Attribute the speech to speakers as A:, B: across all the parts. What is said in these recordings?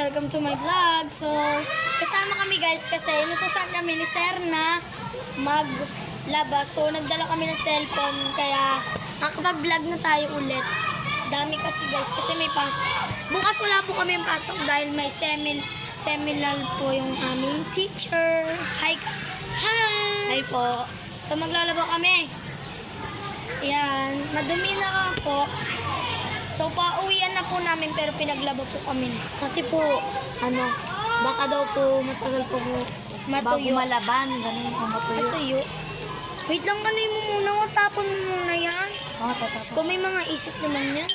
A: Welcome to my vlog. So, kasama kami guys kasi inutusan kami ni Sir na maglabas. So, nagdala kami ng cellphone kaya makakapag-vlog na tayo ulit. Dami kasi guys kasi may pasok. Bukas wala po kami yung pasok dahil may semin seminar po yung aming teacher. Hi! Hi! Hi po. So, maglalaba kami. Yan. Madumi na ako. So, pauwian na po namin pero pinaglaba po kami. Kasi po, ano, baka daw po matagal po po
B: Bago
A: matuyo.
B: malaban, ganun ang matuyo.
A: Matuyo. Wait lang, ano mo muna? O, tapon mo muna yan.
B: Oh,
A: Tapos
B: tatapos.
A: kung may mga isip naman yan.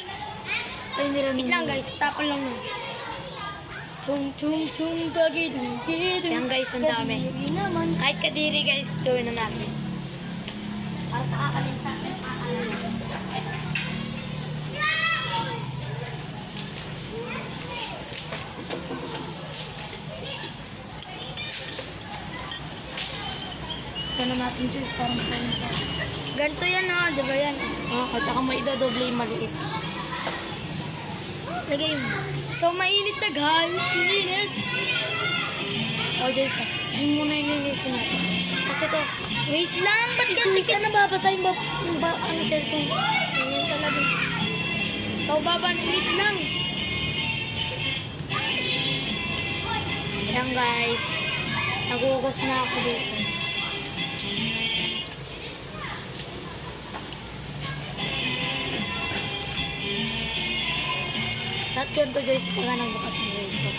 B: Ay, nila
A: Wait lang guys, tapon lang nun. Tung tung tung bagi dung gi dung.
B: Yan, guys, ang dami.
A: Kadiri naman.
B: Kahit kadiri guys, gawin na natin.
A: Para kakalim sa akin.
B: Juice, parang parang
A: Ganito yan ah, di ba yan?
B: Ah, at saka may idadoble yung maliit.
A: Lagay mo. So, mainit na guys. Mainit.
B: Oh, Joyce, ah. Yung muna yung linisin natin.
A: Kasi to, wait lang, ba't
B: Ikaw,
A: kasi
B: isa na babasa yung, bab yung ba ano, cellphone.
A: Ganyan talaga. So, baban, wait lang.
B: Yan guys. Nagugas na ako dito. Yan to Joyce pagka nagbukas ng grade ko.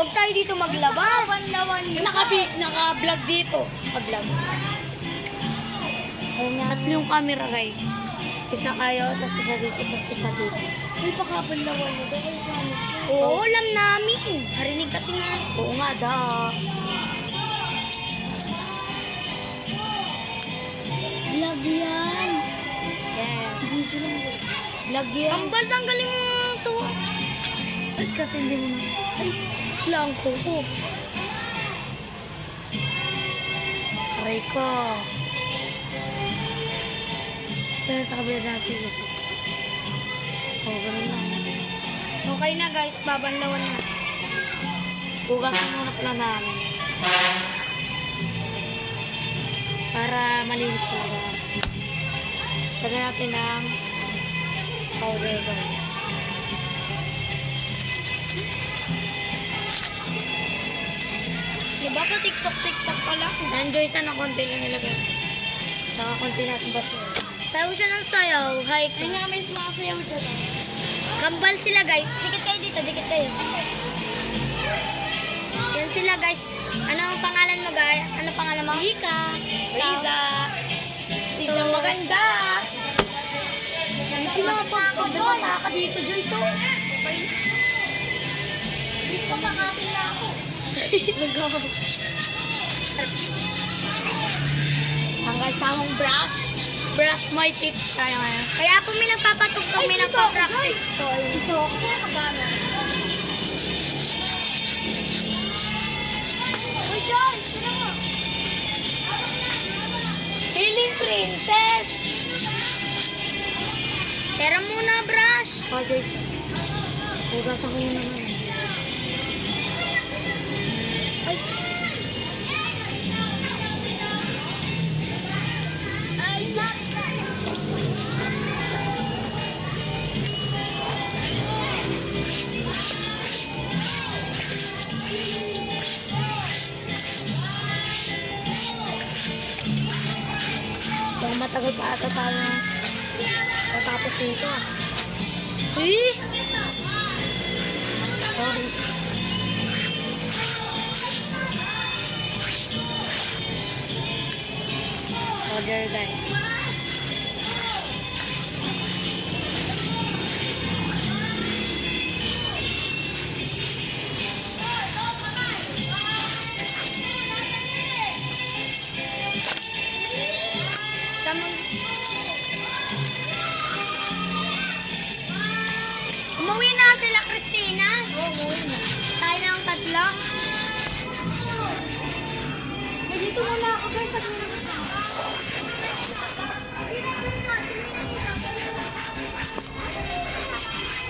A: Huwag tayo dito maglaba. Lawan-lawan
B: Naka-vlog naka dito. Naka-vlog. Ayun nga. Tatlo yung camera guys. Isa kayo, tapos isa dito, tapos isa dito.
A: May pakabanlawan mo. Oo, alam namin. Narinig kasi nga.
B: Oo nga, da.
A: Vlog yan.
B: Yes.
A: Dito lang.
B: Vlog yan.
A: Ambal, tanggalin mo ito.
B: Ay, kasi hindi mo na.
A: Ay, lang ko ko.
B: Aray ko. Kaya sa kabila natin. Oo, ganun lang.
A: Okay na guys, babanlawan na.
B: Hugasan muna pala namin. Para malinis talaga. Lagyan natin ng powder guys.
A: Di ba pa TikTok-TikTok pala?
B: Na-enjoy sa na konti lang nilagay. Saka konti natin basura.
A: Sayaw siya ng sayaw. Hi.
B: Ay nga, may sumasayaw dyan.
A: Kambal sila guys. Dikit kayo dito, dikit kayo. Yan sila guys. Ano ang pangalan mo guys? Ano pangalan mo?
B: Rika.
A: Ikaw?
B: Riza.
A: So, maganda.
B: Pag nabasa ka dito, Joyce.
A: Gusto makapin na ako.
B: Hanggang tamang brush. Brush my teeth tayo ngayon.
A: Kaya po may nagpapatugtog, may nagpa-practice.
B: Ito, kaya magana.
A: Uy, Joyce!
B: Healing Princess!
A: Tera muna, brush.
B: Oh, Joyce. Hugasan ko yun naman.
A: Eh?
B: Sorry. Order guys.
A: Sama. Tayo na ang tatlo. Dito na lang ako guys.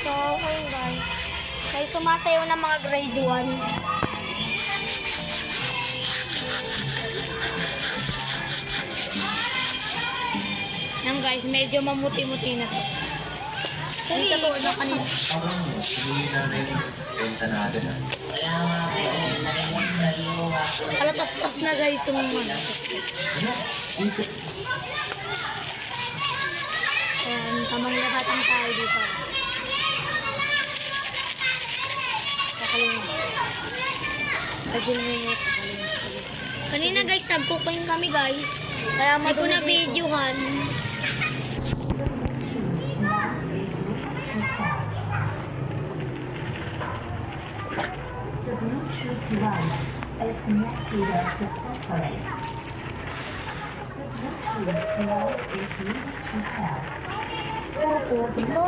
A: So, okay guys. May sumasayaw ng mga grade 1.
B: Yan guys, medyo mamuti-muti na to. Hindi ka tulad ng kanina. Kalatas-tas na guys yung mga. Ayan, kamangilabatan tayo dito. Kakalimutan. Pagin minute.
A: Kanina guys, nag-cooking kami guys.
B: Kaya
A: Hindi ko na
B: madumi dito.
A: videohan.
B: Putik mo.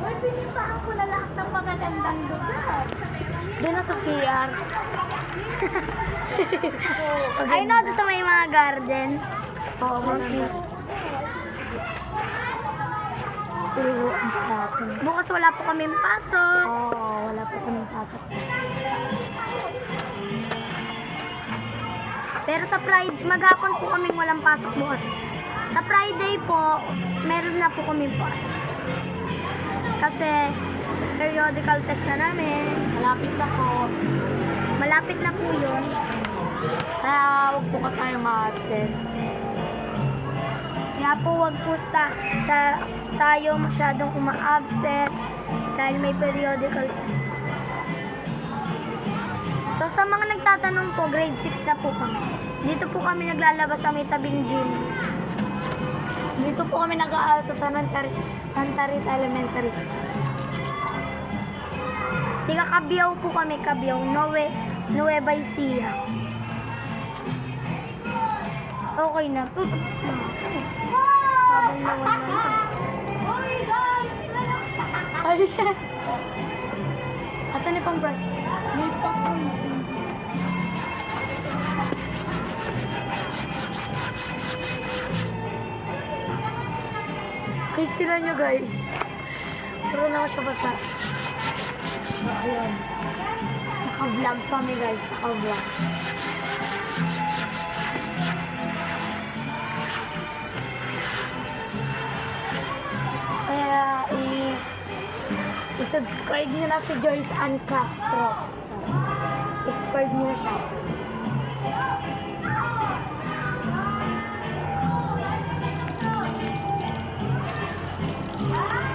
A: Ay, pinipahan ko na lahat ng magagandang lugar.
B: Doon na sa CR.
A: Ay, no, doon sa may mga garden.
B: Oo, maganda. Puro ang atin.
A: Bukas wala po kaming pasok.
B: Oo, wala pa kaming pasok.
A: Pero sa Friday, maghapon po kaming walang pasok bukas. Sa Friday po, meron na po kaming pasok. Kasi periodical test na namin.
B: Malapit na po.
A: Malapit na po yun.
B: Kaya huwag po ka tayo ma-absent.
A: Kaya po wag po ta sa tayo masyadong uma-absent dahil may periodical. So sa mga nagtatanong po, grade 6 na po kami. Dito po kami naglalabas sa may tabing gym.
B: Dito po kami nag-aaral sa Santa, Santa Rita Elementary School.
A: Tiga Kabiyaw po kami, Kabiyaw, Noe, Nueva Ecija. Okay na, tutups na. Habang nawala na.
B: Ay, Asan ni pang brush?
A: May pa po.
B: Guys, sila nyo guys. Puro na ako siya basa. Ayun. Naka-vlog kami guys. Naka-vlog. I-subscribe nyo na si Joyce Ann Castro. Subscribe nyo na siya.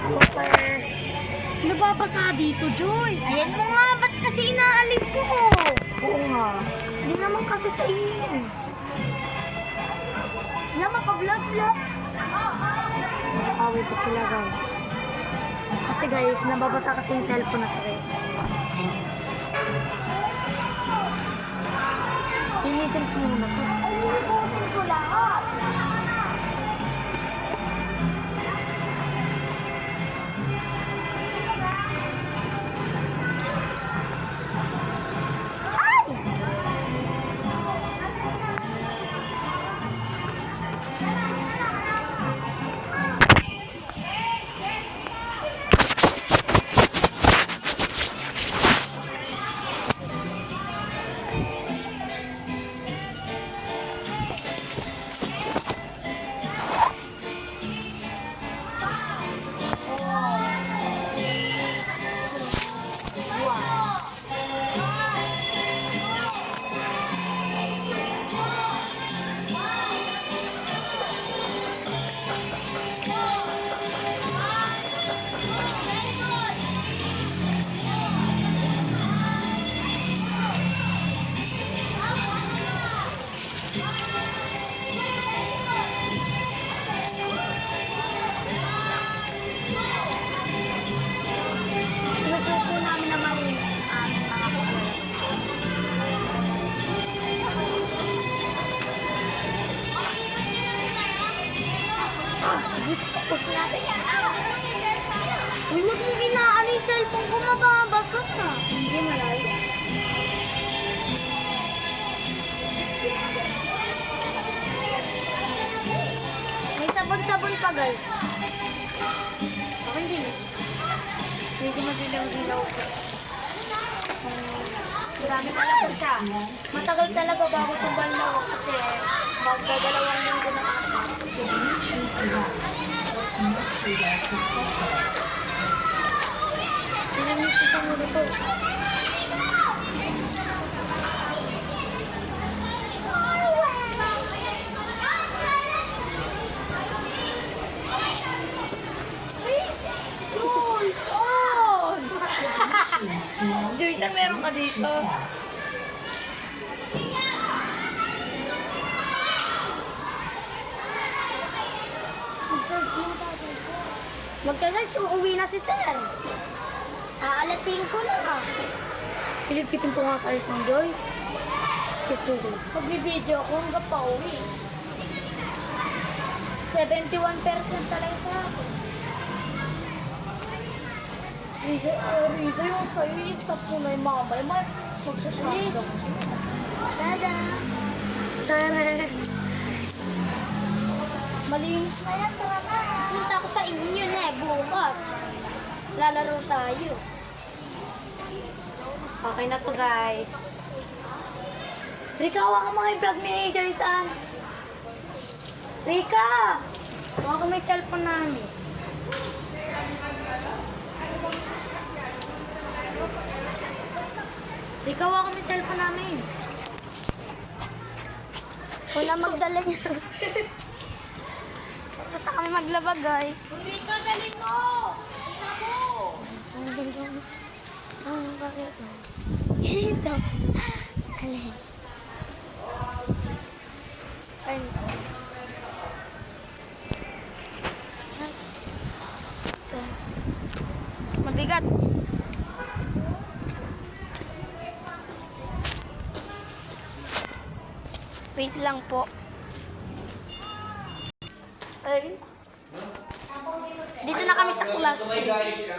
B: Super. Nababasa dito, Joyce.
A: Ayan mo nga, ba't kasi inaalis mo?
B: Oo nga.
A: Hindi naman kasi sa iyo. Wala makablog-vlog.
B: Away ko sila, guys. Kasi guys, nababasa kasi yung cellphone na guys. Linisin ko muna
A: Uy, wag mo inaano yung cellphone ko, mababasot na.
B: Hindi malayo.
A: May sabon-sabon pa, guys.
B: Ako hindi. Medyo madilaw-dilaw ko. Marami talaga siya. Matagal talaga bago tumbal na ako kasi magdadalawang linggo na ako. Ko muna to. Joyce! On! Joyce, ano meron ka dito?
A: Magcha-charge, uuwi na si Sir. Ah, alas 5 na.
B: Pilipitin ko nga kayo ng Joyce. Excuse me, Joyce. Pag-video ako, hanggang pa uwi. 71% talaga sa akin. Risa, uh, Risa, yung sa'yo, i-stop mo na yung mamay. May magsasakto.
A: Sada.
B: Sere. Malinis na yan, tara na.
A: Punta ko sa inyo na eh, bukas. Lalaro tayo.
B: Okay na to, guys. Rika, hawa ka mga vlog ni Joyce, ah. Rika! Hawa ka may cellphone namin. Rika, hawa ka may cellphone namin.
A: Wala magdala niya. Basta kami maglaba, guys.
B: Rika, galing mo! Isa mo!
A: Ang ganda. Ang bakit ito? Ito. Alin? Class.
C: Welcome to my guys.
A: Sir,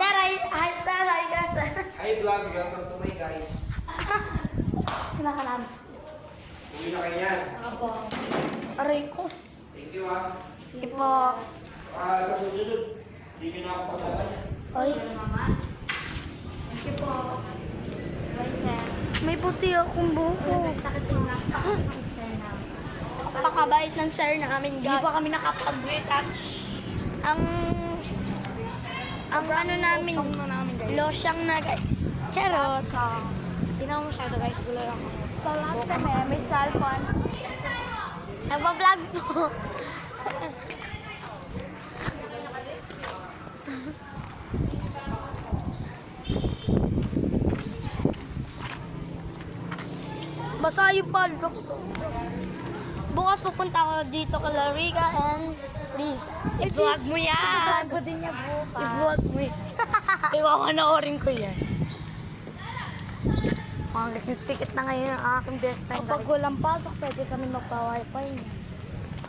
A: hi, hi, sir, hi, guys.
C: Hi vlog, welcome to my guys.
A: Kinakalam.
C: Uwi na kayo yan.
A: Aray ko.
C: Thank you ah.
A: Sige po.
C: Ah, sa susunod, hindi nyo na ako paglaban.
A: Oy,
B: Sige po.
A: bye, sir.
B: May puti akong buko.
A: Pakabait ng sir namin,
B: Hindi
A: guys.
B: pa kami nakapag-retouch.
A: Ang ang ano namin, losyang na guys. Charot.
B: Hindi na masyado guys, gulo lang ako.
A: So lahat kami, may cellphone. Nagpa-vlog po. Basa yung paldo ko. Bukas pupunta ako dito kay Lariga and Riz.
B: I-vlog mo yan!
A: Ko din niya bukas.
B: I-vlog mo yan. Iwawanoorin ko yan. Ang sikit na ngayon ang aking best friend.
A: Kapag walang pasok, pwede kami magpa-wifi.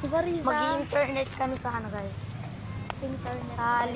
A: Diba, Riza?
B: Mag-internet kami sa ano guys.
A: internet.
B: Sa